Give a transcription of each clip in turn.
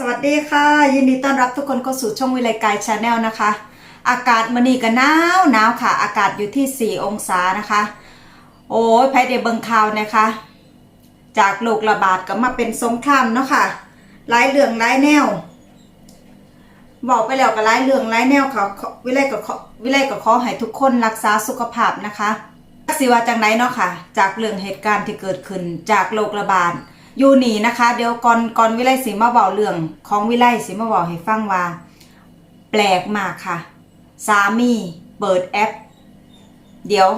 สวัสดีค่ะ ยินดีต้อนรับทุกคนเข้าสู่ช่องวิไลกายชาแนลนะคะ อากาศมันนี่ก็หนาวหนาวค่ะ อากาศอยู่ที่ 4 องศานะคะ โอ้ยแพ้เดเบิงข่าวนะคะ จากโรคระบาดก็มาเป็นสงครามเนาะค่ะหลายเรื่องหลายแนว บอกไปแล้วก็หลายเรื่องหลายแนวค่ะขอวิไลก็ขอวิไลก็ขอให้ทุกคนรักษาสุขภาพนะคะสิว่าจังไหนเนาะค่ะ จากเรื่องเหตุการณ์ที่เกิดขึ้นจากโรคระบาด อยู่นี่นะคะ เดี๋ยวก่อนก่อนวิไลสิมาบอกเรื่องของวิไลสิมาบอกให้ฟังว่า แปลกมากค่ะ สามีเปิดแอป เดี๋ยว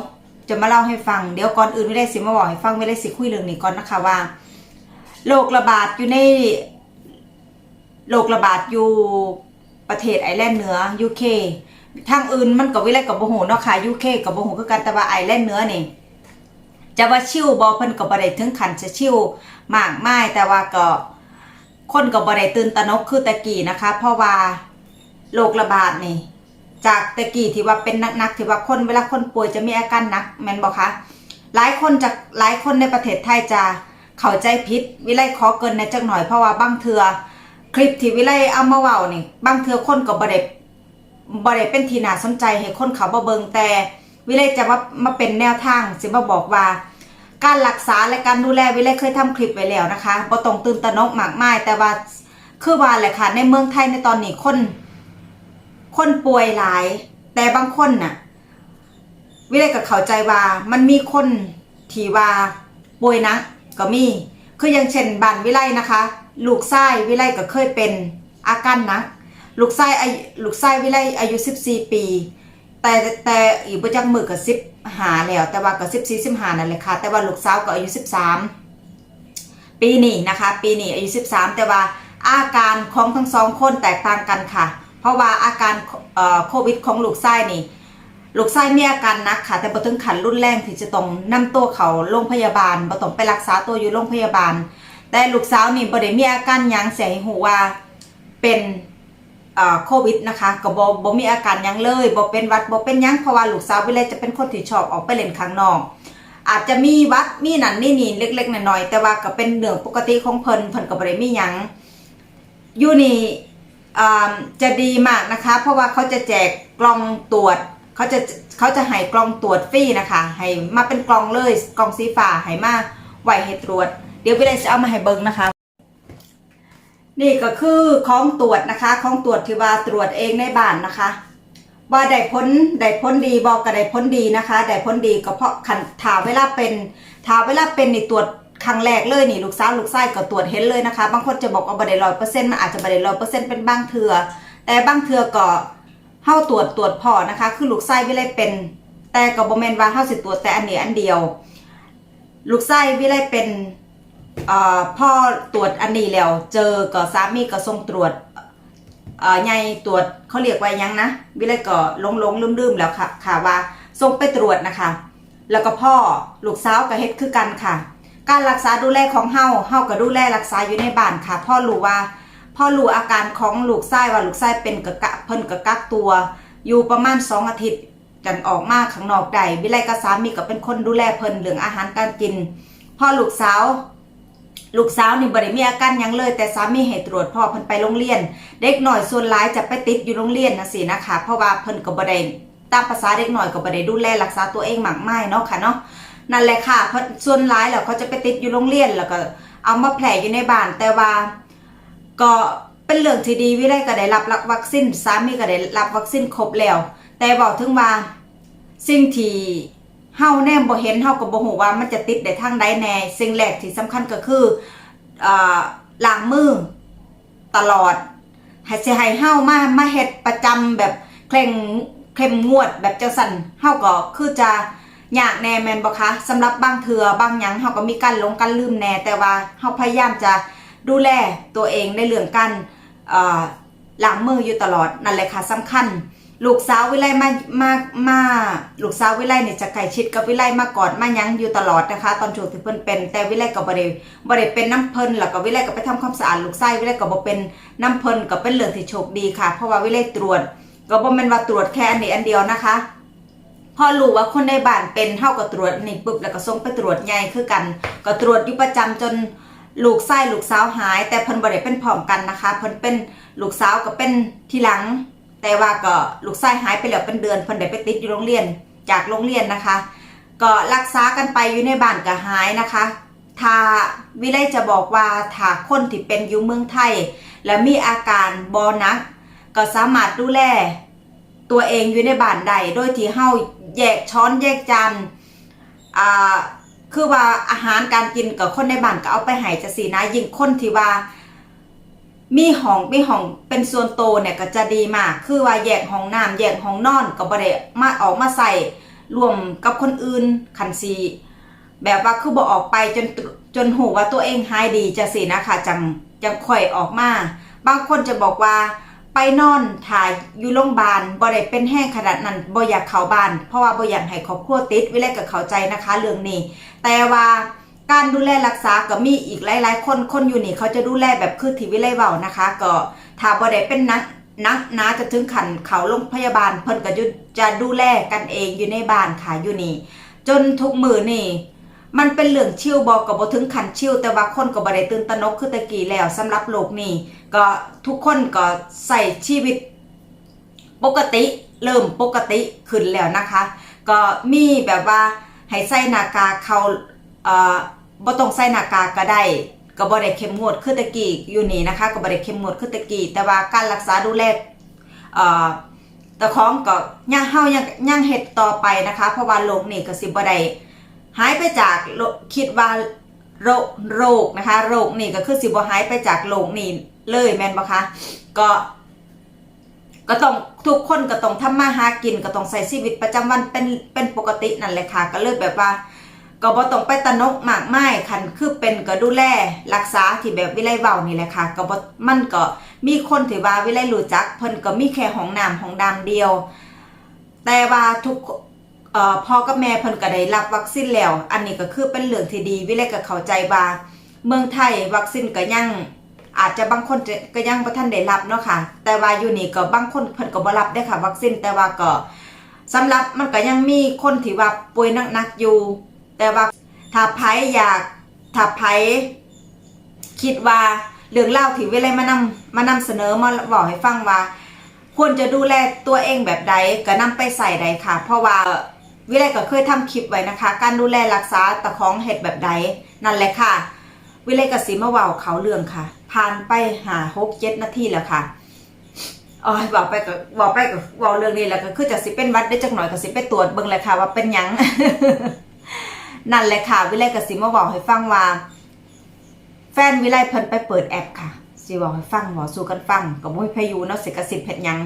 จะมาเล่าให้ฟัง เดี๋ยวก่อนอื่นวิไลสิมาบอกให้ฟังวิไลสิคุยเรื่องนี้ก่อนนะคะว่าโรคระบาดอยู่ในโรคระบาดอยู่ประเทศไอร์แลนด์เหนือ UK ทางอื่นมันกับวิไลกับโบโหเนาะค่ะ UK กับโบโหคือกันแต่ว่าไอร์แลนด์เหนือนี่ จะว่าชิวบอเพิ่นก็บ่ได้ถึงขันจะชิวมากมายแต่ว่าก็คนก็บ่ได้ตื่นตระหนกคือตะกี้นะคะ เพราะว่าโรคระบาดนี่ จากตะกี้ที่ว่าเป็นนักๆที่ว่าคนเวลาคนป่วยจะมีอาการหนักแม่นบ่คะหลายคนจากหลายคนในประเทศไทยจะเข้าใจผิดวิไลขอเกินในจักหน่อยเพราะว่าบางเทือคลิปที่วิไลเอามาเว้านี่บางเทือคนก็บ่ได้บ่ได้เป็นทีน่าสนใจให้คนเขาบ่เบิงแต่วิไลจะว่ามาเป็นแนวทางสิมาบอกว่า การรักษาและการดูแลวิไลเคยทำคลิปไว้แล้วนะคะบ่ต้องตื่นตระหนกมากมาย แต่ว่าคือว่าแหละค่ะ ในเมืองไทยในตอนนี้คน คนป่วยหลาย แต่บางคนน่ะ วิไลก็เข้าใจว่ามันมีคนที่ว่าป่วยนะก็มี คืออย่างเช่นบ้านวิไลนะคะ ลูกชายวิไลก็เคยเป็นอาการนักลูกชายอายุลูกชายวิไลอายุ 14 ปี แต่แต่อีกประจักมือกับสิบหาแล้ว แต่ว่ากับสิบสี่สิบหานั่นแหละค่ะ แต่ว่าลูกสาวก็อายุสิบสามปีนี้นะคะ ปีนี้อายุสิบสามแต่ว่าอาการของทั้งสองคนแตกต่างกันค่ะ เพราะว่าอาการโควิดของลูกชายนี่ ลูกชายมีอาการนักค่ะ แต่บ่ถึงขันรุนแรงที่จะต้องนำตัวเขาโรงพยาบาลบ่ต้องไปรักษาตัวอยู่โรงพยาบาล แต่ลูกสาวนี่บ่ได้มีอาการยังเสียห้หูว่าเป็น โควิดนะคะก็บ่บ่มีอาการยังเลยบ่เป็นวัดบ่เป็นยังเพราะว่าลูกสาววิเลยจะเป็นคนที่ชอบออกไปเล่นข้างนอก อาจจะมีวัดมีนั่นนี่นี่เล็กๆน้อยๆแต่ว่าก็เป็นเรื่องปกติของเพิ่นเพิ่นก็บ่ได้มียังอยู่นี่จะดีมากนะคะ เพราะว่าเขาจะแจกกล่องตรวจเขาจะเขาจะให้กล่องตรวจฟรีนะคะให้มาเป็นกล่องเลยกล่องสีฟ้าให้มาไหวให้ตรวจ เดี๋ยววิเลยจะเอามาให้เบิ่งนะคะ นี่ก็คือของตรวจนะคะของตรวจที่ว่าตรวจเองในบ้านนะคะ ว่าได้พ้นได้พ้นดีบอกก็ได้พ้นดีนะคะได้พ้นดีก็เพราะขันถาเวลาเป็นถาเวลาเป็นนี่ตรวจครั้งแรกเลยนี่ลูกสาวลูกไส้ก็ตรวจเห็นเลยนะคะ บางคนจะบอกว่าบได้ร้อยเปอร์เซ็นต์มันอาจจะบได้ร้อยเปอร์เซ็นต์เป็นบางเถื่อแต่บางเถื่อก็เฮาตรวจตรวจพอนะคะ คือลูกไส้วิไลเป็น แต่ก็บ่แมนว่าเฮาสิตรวจแต่อันนี้อันเดียว ลูกไส้วิไลเป็น พ่อตรวจอันนี้แล้ว เจอก็สามีก็ส่งตรวจเอ่อใหญ่ตรวจเขาเรียกว่ายังนะ วิเลยก็ลงหลงลืมลืมแล้วค่ะ ค่ะว่าส่งไปตรวจนะคะ แล้วก็พ่อลูกสาวก็เฮ็ดคือกันค่ะ การรักษาดูแลของเฮาเฮาก็ดูแลรักษาอยู่ในบ้านค่ะ พ่อรู้ว่า พ่อรู้อาการของลูกไส้ว่าลูกไส้เป็นกะกะเพิ่นกะกักตัว อยู่ประมาณสองอาทิตย์กันออกมาข้างนอกได้วิไลกับสามีก็เป็นคนดูแลเพิ่นเรื่องอาหารการกิน พ่อลูกสาว ลูกสาวนี่บริมีอาการยังเลย แต่สามีให้ตรวจพ่อเพิ่นไปโรงเรียน เด็กหน่อยส่วนหลายจะไปติดอยู่โรงเรียนนะสินะคะ เพราะว่าเพิ่นก็บ่ได้ตามภาษาเด็กหน่อยก็บ่ได้ดูแลรักษาตัวเองมากมายเนาะค่ะเนาะนั่นแหละค่ะเพราะส่วนหลายแล้วเขาจะไปติดอยู่โรงเรียนแล้วก็เอามาแผลอยู่ในบ้าน แต่ว่าก็เป็นเรื่องที่ดีวิไลก็ได้รับวัคซีนสามีก็ได้รับวัคซีนครบแล้ว แต่บอกถึงว่าสิ่งที่ เฮาแนมบ่เห็นเฮาก็บ่ฮู้ว่ามันจะติดได้ทางใดแน่สิ่งแรกที่สำคัญก็คืออ่อล้างมือตลอดให้สิให้เฮามามาเฮ็ดประจำแบบเคร่งเข้มงวดแบบจังซั่นเฮาก็คือจะยากแน่แมนบ่คะสำหรับบางเทื่อบางหยังเฮาก็มีการลงกันลืมแน่แต่ว่าเฮาพยายามจะดูแลตัวเองในเรื่องการเอ่อล้างมืออยู่ตลอดนั่นแหละค่ะสำคัญ ลูกสาววิไลมามามาลูกสาววิไลเนี่ยจะใกล้ชิดกับวิไลมากอนมายังอยู่ตลอดนะคะ ตอนช่วงที่เพิ่นเป็น แต่วิไลก็บ่ได้บ่ได้เป็นน้ำเพิ่นแล้วก็วิไลก็ไปทำความสะอาดลูกไส้วิไลก็บ่เป็นน้ำเพิ่นก็เป็นเรื่องที่โชคดีค่ะ เพราะว่าวิไลตรวจ ก็บ่แม่นว่าตรวจแค่อันนี้อันเดียวนะคะ พอรู้ว่าคนในบ้านเป็นเท่ากับตรวจนี่ปุ๊บแล้วก็ส่งไปตรวจใหญ่คือกัน ก็ตรวจอยู่ประจำจนลูกไส้ลูกสาวหาย แต่เพิ่นบ่ได้เป็นพร้อมกันนะคะเพิ่นเป็นลูกสาวก็เป็นทีหลัง แต่ว่าก็ลูกไส้หายไปแล้วเป็นเดือนเพิ่นได้ไปติดอยู่โรงเรียนจากโรงเรียนนะคะ ก็รักษากันไปอยู่ในบ้านก็หายนะคะถ้าวิไลจะบอกว่าถ้าคนที่เป็นอยู่เมืองไทย และมีอาการบอนัก ก็สามารถดูแลตัวเองอยู่ในบ้านใดโดยที่เฮาแยกช้อนแยกจานอ่าคือว่าอาหารการกินกับคนในบ้านก็เอาไปให้จะสีนะยิ่งคนที่ว่า มีห้องมีห้องเป็นส่วนโตเนี่ยก็จะดีมาก คือว่าแยกห้องน้ำแยกห้องนอนก็บ่ได้มาออกมาใส่รวมกับคนอื่นคันซีแบบว่าคือบ่ออกไปจนจนหูว่าตัวเองหายดีจะสินะคะจังจังค่อยออกมา บางคนจะบอกว่าไปนอนถ่ายอยู่โรงพยาบาลบ่ได้เป็นแห้งขนาดนั้นบ่อยากเข้าบ้าน เพราะว่าบ่อยากให้ครอบครัวติดวิไลก็เข้าใจนะคะ เรื่องนี้ แต่ว่า การดูแลรักษาก็มีอีกหลาย ๆ คนคนอยู่นี่เขาจะดูแลแบบคือทีวิไลเว้านะคะ ก็ถ้าบ่ได้เป็นนักนักนาจะถึงขันเขาโรงพยาบาลเพิ่นก็จะดูแลกันเองอยู่ในบ้านค่ะอยู่นี่ จนทุกมือนี่ มันเป็นเรื่องชิวบอกกับบ่ถึงขันชิวแต่ว่าคนก็บ่ได้ตื่นตระหนกคือตะกี้แล้วสำหรับโลกนี้ก็ทุกคนก็ใส่ชีวิต ปกติเริ่มปกติขึ้นแล้วนะคะ ก็มีแบบว่าให้ใส่หน้ากากเขาเอ่อ บ่ต้องใส่หน้ากากก็ได้ก็บ่ได้เข้มงวดคือตะกี้อยู่นี่นะคะก็บ่ได้เข้มงวดคือตะกี้แต่ว่าการรักษาดูแลเอ่อต่ของก็ยังเฮายังยังเฮ็ดต่อไปนะคะ เพราะว่าโลกนี้ก็สิบ่ได้หายไปจากโลกคิดว่าโรคโรคนะคะ โรคนี่ก็คือสิบ่หายไปจากโลกนี้เลยแม่นบ่คะก็ก็ต้องทุกคนก็ต้องทำมาหากินก็ต้องใส่ชีวิตประจำวันเป็นเป็นปกตินั่นแหละค่ะ ก็เลยแบบว่า ก็บ่ต้องไปตระหนกมากไมายคันคือเป็นก็ดูแลรักษาที่แบบวิไลเว้านี่แหละค่ะก็บ่มันก็มีคนที่ว่าวิไลรู้จักเพิ่นก็มีแค่ห้องน้ำห้องดำเดียว แต่ว่าทุกเอ่อพ่อกับแม่เพิ่นก็ได้รับวัคซีนแล้ว อันนี้ก็คือเป็นเรื่องที่ดีวิไลก็เข้าใจว่าเมืองไทยวัคซีนก็ยังอาจจะบางคนก็ยังบ่ทันได้รับเนาะค่ะ แต่ว่าอยู่นี่ก็บางคนเพิ่นก็บ่รับได้ค่ะ วัคซีนแต่ว่าก็สำหรับมันก็ยังมีคนที่ว่าป่วยหนักๆอยู่ แต่ว่าถ้าไผอยากถ้าไผคิดว่าเรื่องเล่าวที่เวลามานำมานำเสนอมาบอกให้ฟังว่า ควรจะดูแลตัวเองแบบใดก็นำไปใส่ใดค่ะ เพราะว่าวิไลก็เคยทำคลิปไว้นะคะ การดูแลรักษาตะของเห็ดแบบใดนั่นแหละค่ะ วิไลกับสีมาว่าเขาเรื่องค่ะ ผ่านไปหาหกเจ็ดนาทีแล้วค่ะอ๋อบอกไปก็บอกไปก็เว่าเรื่องนี้แล้วก็คือจะสิเป็นวัดได้จักหน่อยก็สิไปตรวจเบิ่งเลยค่ะว่าเป็นยัง นั่นแหละค่ะ วิไลกับสีมาบอกให้ฟังว่า แฟนวิไลเพิ่นไปเปิดแอปค่ะสิบอกให้ฟังบอกสู่กันฟังกับมุ้ยพายุเนาะสิกสิบเพ็ดยัง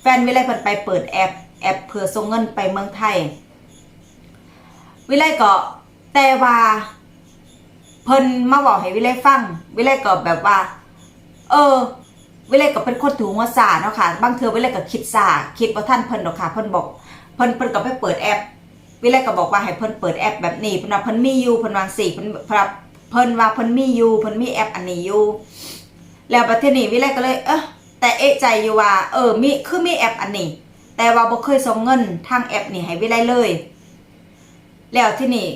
แฟนวิไลเพิ่นไปเปิดแอป แอปเพื่อส่งเงินไปเมืองไทย วิไลก็แต่ว่าเพิ่นมาบอกให้วิไลฟัง วิไลก็แบบว่า เออ วิไลก็เป็นคนถูกหัวซาเนาะค่ะ บางเทื่อวิไลก็คิดซาคิดว่าท่านเพิ่นดอกค่ะ เพิ่นบอก เพิ่นเพิ่นก็ไปเปิดแอป วิไลก็บอกว่าให้เพิ่นเปิดแอปแบบนี้เพิ่นว่าเพิ่นมีอยู่เพิ่นวางสี่เพิ่นเพิ่นว่าเพิ่นว่าเพิ่นมีอยู่เพิ่นมีแอปอันนี้อยู่แล้วประเทศนี้วิไลก็เลยเออแต่เอะใจอยู่ว่า เออมีคือมีแอปอันนี้ แต่ว่าบ่เคยส่งเงินทางแอปนี่ให้วิไลเลย แล้วที่นี่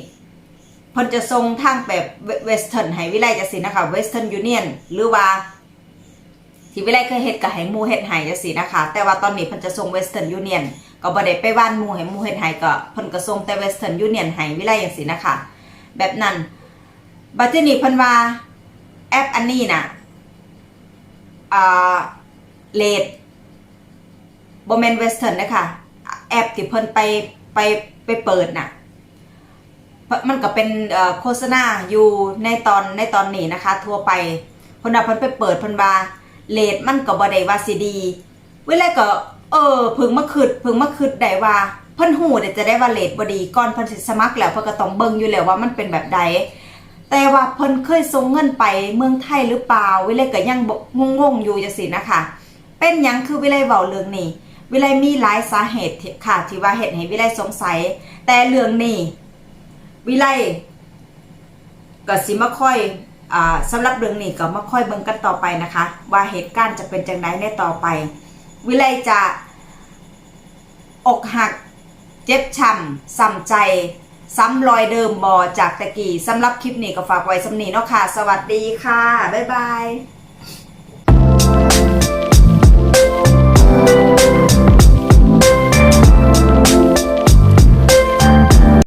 เพิ่นจะส่งทางแบบเวสเทิร์นให้วิไลจังซี่นะคะเวสเทิร์นยูเนียนหรือว่าที่วิไลเคยเฮ็ดก็ให้มูเฮ็ดให้จังซี่นะคะ แต่ว่าตอนนี้เพิ่นจะส่งเวสเทิร์นยูเนียน ก็บ่ได้ไปว่านมูให้มูเฮ็ดให้ก็เพิ่นก็ส่งแต่เวสเทิร์นยูเนียนให้วิไลจังซี่นะคะแบบนั้นบัดทีนี้เพิ่นว่าแอปอันนี้น่ะอ่าเลดบ่แม่นเวสเทิร์นนะคะแอปที่เพิ่นไปไปไปเปิดน่ะมันก็เป็นเอ่อโฆษณาอยู่ในตอนในตอนนี้นะคะ ทั่วไปพนว่าเพิ่นไปเปิดเพิ่นว่าเลทมันก็บ่ได้ว่าสิดีเวลาก็ เออพิ่งมาคิดพิ่งมาคิดได้ว่าเพิ่นฮู้ได้จะได้ว่าเลทบ่ดีก่อนเพิ่นสิสมัครแล้วเพิ่นก็ต้องเบิ่งอยู่แล้วว่ามันเป็นแบบใดแต่ว่าเพิ่นเคยส่งเงินไปเมืองไทยหรือเปล่าเลาก็ยังงงๆอยู่จังซี่นะคะ เป็นยังคือวิไลเว้าเรื่องนี้วิไลมีหลายสาเหตุค่ะที่ว่าเฮ็ดให้วิไลสงสัย แต่เรื่องนี้วิไลก็สิมาค่อยอ่าสำหรับเรื่องนี้ก็มาค่อยเบิ่งกันต่อไปนะคะ ว่าเหตุการณ์จะเป็นจังไดในต่อไป วิไลจะ อกหัก เจ็บช้ำส่ำใจ ซ้ำรอยเดิมบอจากตะกี้สำหรับคลิปนี้ก็ฝากไว้สำนีเนาะค่ะ สวัสดีค่ะ บ๊ายบาย